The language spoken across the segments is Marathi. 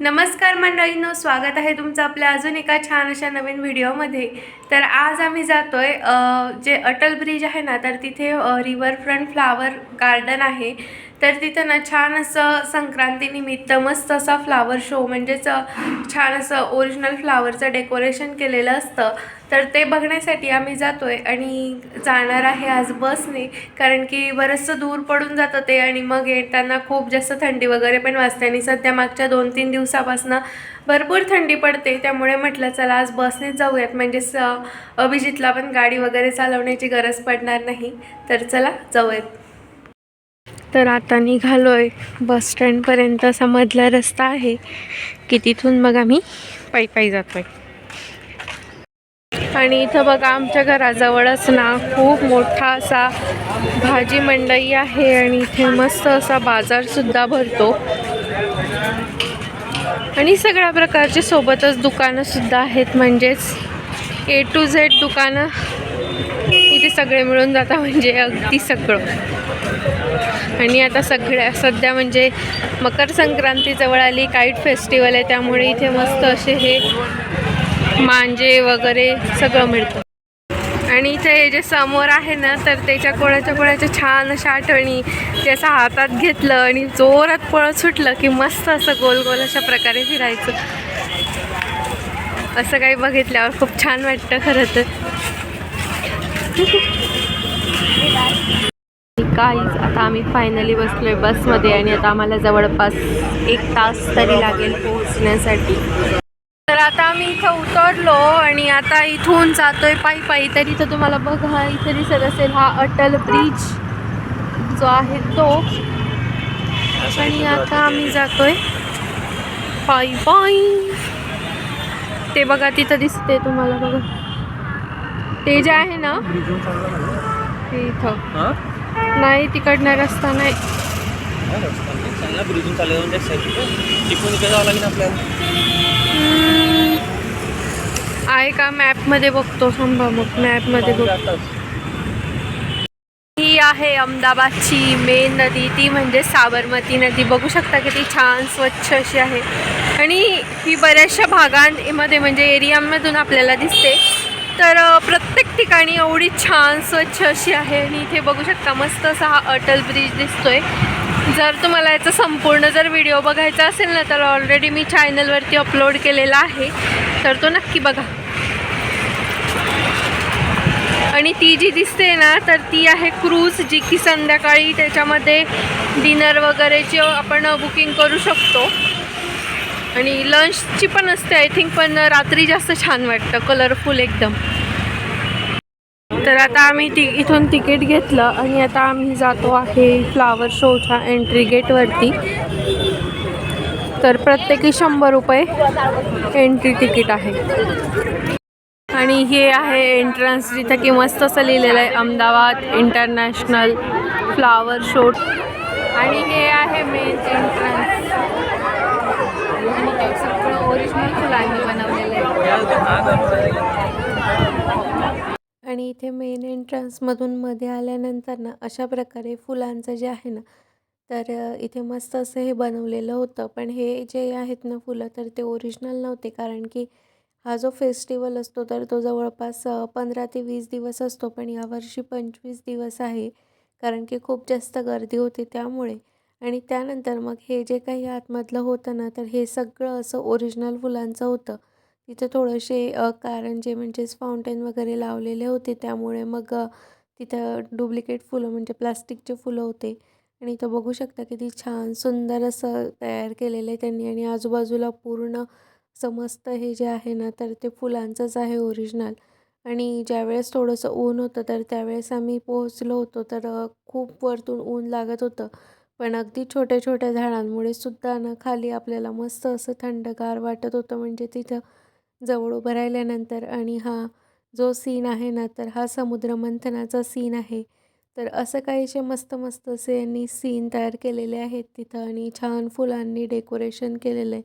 नमस्कार मंडळींनो स्वागत आहे तुमचं आपल्या अजून एका छान अशा नवीन व्हिडिओमध्ये. तर आज आम्ही जातोय आहे जे अटल ब्रिज आहे ना तर तिथे रिव्हरफ्रंट फ्लावर गार्डन आहे. तर तिथं ना छान असं संक्रांतीनिमित्त मस्त असा फ्लावर शो म्हणजेच छान असं ओरिजिनल फ्लावरचं डेकोरेशन केलेलं असतं. तर ते बघण्यासाठी आम्ही जातो आहे आणि जाणार आहे आज बसने कारण की बरंचसं दूर पडून जातं ते आणि मग येताना खूप जास्त थंडी वगैरे पण वाजते आणि सध्या मागच्या दोन तीन दिवसापासून भरपूर थंडी पडते. त्यामुळे म्हटलं चला आज बसनेच जाऊयात. म्हणजेच अभिजितला पण गाडी वगैरे चालवण्याची गरज पडणार नाही. तर चला जाऊयात. तर आता आहे बस स्टँडपर्यंत. असा मधला रस्ता आहे की तिथून मग आम्ही पायी पायी जातो आहे आणि इथं बघा आमच्या घराजवळच ना खूप मोठा असा भाजी मंडई आहे आणि इथे मस्त असा बाजारसुद्धा भरतो. आणि सगळ्या प्रकारचे सोबतच दुकानंसुद्धा आहेत. म्हणजेच ए टू झेड दुकानं. इथे सगळे मिळून जातात. म्हणजे अगदी सगळं. आणि आता सगळ्या सध्या म्हणजे मकर संक्रांती जवळ आली काईट फेस्टिवल आहे त्यामुळे इथे मस्त असे हे मांजे वगैरे सगळं मिळतं. आणि इथे हे जे समोर आहे ना तर त्याच्या कोणाच्या कोणाच्या छान अशा आठवणी ते असं हातात घेतलं आणि जोरात पळत सुटलं की मस्त असं गोल गोल अशा प्रकारे फिरायचं. असं काही बघितल्यावर खूप छान वाटतं खरं तर. काहीच. आता आम्ही फायनली बसलो आहे बसमध्ये आणि आता आम्हाला जवळपास एक तास तरी लागेल पोहोचण्यासाठी. तर आता आम्ही इथं उतरलो आणि आता इथून जातोय पायी पायी. तर इथं तुम्हाला बघा इथे दिसत असेल हा अटल ब्रिज जो आहे तो. आणि आता आम्ही जातोय पायी पायी. ते बघा तिथं दिसते तुम्हाला बघा. ते जे आहे ना ते इथं. नाही तिकडनं रस्ता नाही. चांगला ब्रिजून चालू म्हणजे जावं लागेल आपल्याला. आहे का मॅपमध्ये बघतो थांबा मग मॅपमध्ये बघ ही आहे अहमदाबादची मेन नदी ती म्हणजे साबरमती नदी. बघू शकता किती छान स्वच्छ अशी आहे. आणि ही बऱ्याचशा भागांमध्ये म्हणजे एरियामधून आपल्याला दिसते. तर प्रत्येक ठिकाणी एवढी छान स्वच्छ अशी आहे आणि इथे बघू शकता मस्त असा हा अटल ब्रिज दिसतोय. जर तुम्हाला याचा संपूर्ण जर व्हिडिओ बघायचा असेल ना तर ऑलरेडी मी चॅनलवरती अपलोड केलेला आहे. तर तो नक्की बघा. आणि ती जी दिसते ना तर ती आहे क्रूज जी की संध्याकाळी त्याच्यामध्ये डिनर वगैरेची आपण बुकिंग करू शकतो. आणि लंचची पण असते आय थिंक पण रात्री जास्त छान वाटतं कलरफुल एकदम. तर आता आम्ही ति इथून तिकीट घेतलं आणि आता आम्ही जातो आहे फ्लावर शोच्या एंट्री गेटवरती तर प्रत्येकी शंभर रुपये एंट्री तिकीट आहे. आणि हे आहे एंट्रन्स जिथं की मस्त असं लिहिलेलं आहे अहमदाबाद इंटरनॅशनल फ्लावर शो आणि हे आहे मेन एंट्रन्स सगळं फुलांनी बनवलेलं आहे आणि इथे मेन एंट्रन्समधून मध्ये आल्यानंतर ना अशा प्रकारे फुलांचं जे आहे ना तर इथे मस्त असं हे बनवलेलं होतं. पण हे जे आहेत ना फुलं तर ते ओरिजिनल नव्हते. कारण की हा जो फेस्टिवल असतो तर तो जवळपास पंधरा ते वीस दिवस असतो. पण यावर्षी पंचवीस दिवस आहे. कारण की खूप जास्त गर्दी होती त्यामुळे. आणि त्यानंतर मग हे जे काही आतमधलं होतं ना तर हे सगळं असं ओरिजिनल फुलांचं होतं. तिथं थोडेसे कारण कारंजे म्हणजेच फाउंटेन वगैरे लावलेले होते त्यामुळे मग तिथं डुप्लिकेट फुलं म्हणजे प्लास्टिकचे फुलं होते. आणि इथं बघू शकता किती छान सुंदर असं तयार केलेलं आहे त्यांनी. आणि आजूबाजूला पूर्ण समस्त हे जे आहे ना तर ते फुलांचंच आहे ओरिजिनल आणि ज्यावेळेस थोडंसं ऊन होतं तर त्यावेळेस आम्ही पोहोचलो होतो तर खूप वरतून ऊन लागत होतं. पण अगदी छोट्या छोट्या झाडांमुळे सुद्धा ना खाली आपल्याला मस्त असं थंडगार वाटत होतं. म्हणजे तिथं जवळ उभं राहिल्यानंतर आणि हा जो सीन आहे ना तर हा समुद्र मंथनाचा सीन आहे. तर असं काहीसे मस्त मस्त असे यांनी सीन तयार केलेले आहेत तिथं आणि छान फुलांनी डेकोरेशन केलेलं आहे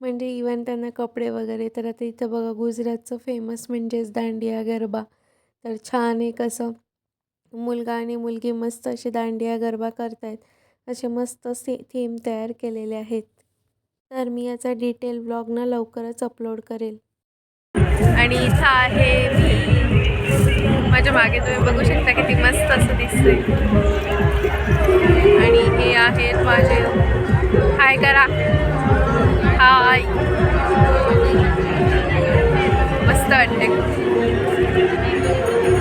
म्हणजे इवन त्यांना कपडे वगैरे तर आता इथं बघा गुजरातचं फेमस म्हणजेच दांडिया गरबा. तर छान एक असं मुलगा आणि मुलगी मस्त असे दांडिया गरबा करतायत. असे मस्त से थीम तयार केलेले आहेत. तर मी याचा डिटेल ब्लॉग ना लवकरच अपलोड करेल. आणि इथं आहे मी. माझ्या मागे तुम्ही बघू शकता किती मस्त असं दिसतंय. आणि हे आहेत माझे. हाय करा. हाय. मस्त वाटते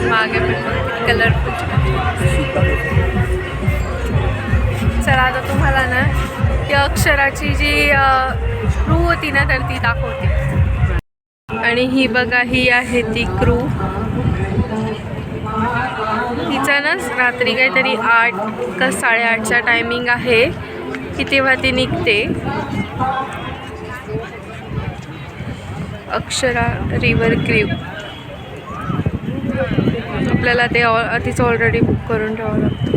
मागे पण कलरफुल चला आता तुम्हाला ना त्या अक्षराची जी क्रू होती ना तर ती दाखवते. आणि ही बघा ही आहे ती क्रू तिचा ना रात्री काहीतरी आठ का साडेआठचा टायमिंग आहे की तेव्हा ती निघते. अक्षरा रिव्हर क्रीव आपल्याला ते ऑ तिचं ऑलरेडी बुक करून ठेवावं लागतं.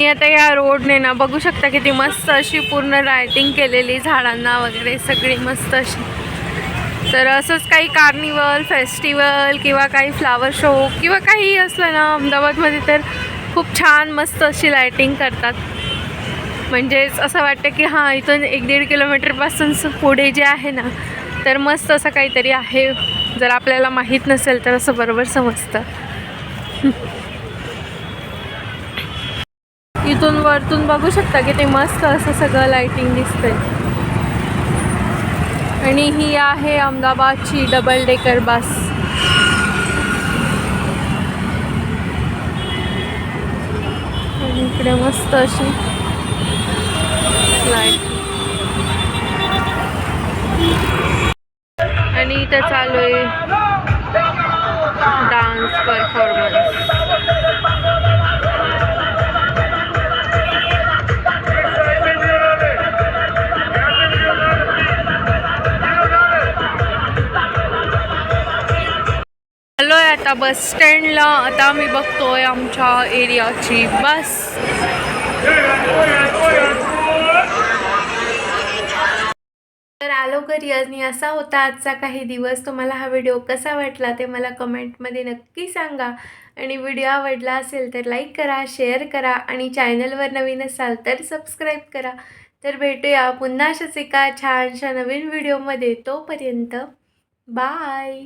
मी आता या रोडने ना बघू शकता किती मस्त अशी पूर्ण रायटिंग केलेली झाडांना वगैरे सगळी मस्त अशी. तर असंच काही कार्निवल फेस्टिवल किंवा काही फ्लावर शो किंवा काही असलं ना अहमदाबादमध्ये तर खूप छान मस्त अशी लायटिंग करतात. म्हणजेच असं वाटतं की हां इथून एक दीड किलोमीटरपासून पुढे जे आहे ना तर मस्त असं काहीतरी आहे. जर आपल्याला माहीत नसेल तर असं बरोबर समजतं. इथून वरतून बघू शकता की ते मस्त असं सगळं लाइटिंग दिसतंय. आणि ही आहे अहमदाबादची डबल डेकर बस आणि इकडे मस्त अशी लाइट इथं चालू आहे. डान्स परफॉर्मन्स आलोय आता बस स्टँडला. आता मी बघतोय आमच्या एरियाची बस. आलो घरी. आणि असा होता आजचा काही दिवस. तुम्हाला हा व्हिडिओ कसा वाटला ते मला कमेंटमध्ये नक्की सांगा. आणि व्हिडिओ आवडला असेल तर लाईक करा शेअर करा आणि चॅनलवर नवीन असाल तर सबस्क्राईब करा. तर भेटूया पुन्हा अशाच एका छानशा नवीन व्हिडिओमध्ये. तोपर्यंत बाय.